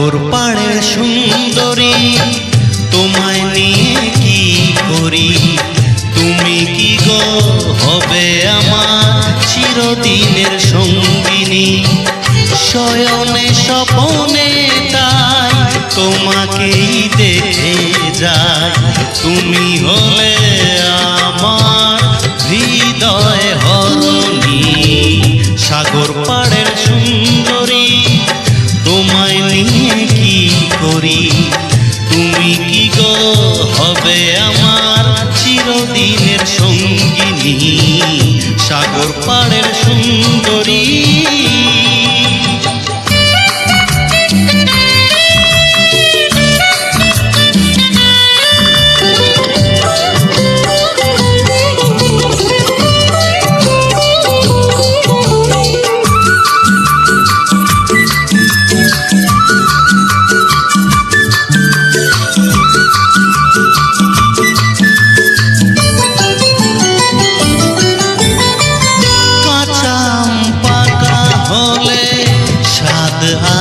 সাগর পাড়ের সুন্দরী, তোমায় নিয়ে কি করি? তুমি কি গো হবে আমার চিরদিনের সঙ্গিনী? শয়নে স্বপনে তাই তোমাকেই দেখে যায় তুমি হলে আমার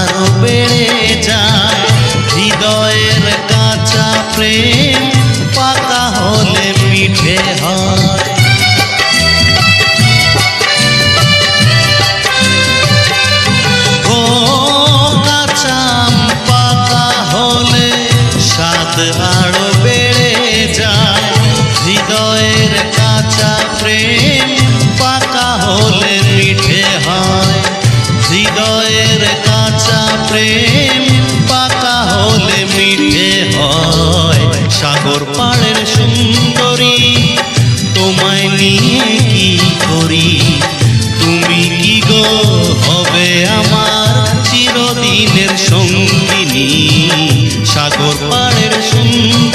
আরও বেড়ে যায়। হৃদয়ের কাঁচা প্রেম পাকা হলে মিঠে হয়। আরও বেড়ে যায়। হৃদয়ের কাঁচা প্রেম পাকা হলে প্রেম পাকা হলে মিঠে হয়। সাগর পাড়ের সুন্দরী, তোমায় নিয়ে কি করি? তুমি কি গো হবে আমার চিরদিনের সঙ্গিনী? সাগর পাড়ের সুন্দরী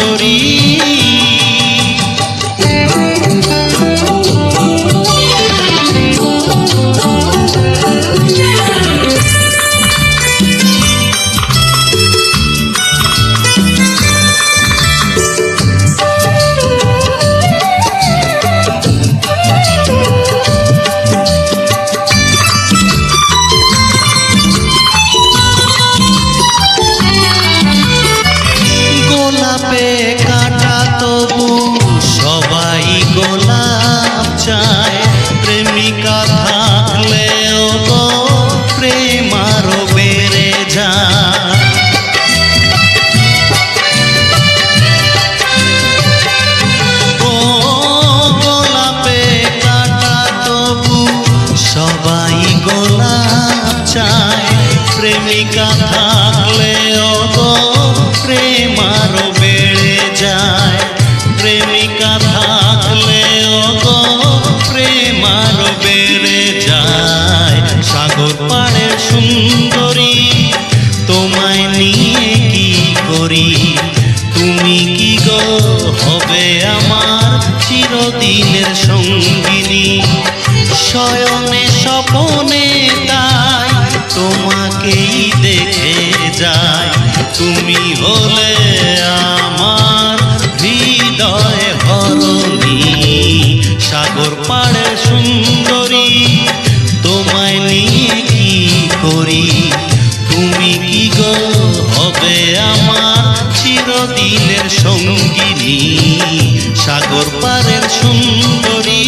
গোলাপ চায়, প্রেমিকা থাকলেও তো প্রেম আরও বেড়ে যায়। গোলাপে কাটা তবু সবাই গোলাপ চায়, প্রেমিকা পাড়ের সুন্দরী, তোমায় নিয়ে কি করি? তুমি কি গো হবে আমার চিরদিনের সঙ্গিনী? শয়নে স্বপনে তাই তোমাকেই দেখে যায় তুমি হলে আমার হৃদয় জীবনের সঙ্গিনী সাগর পারের সুন্দরী।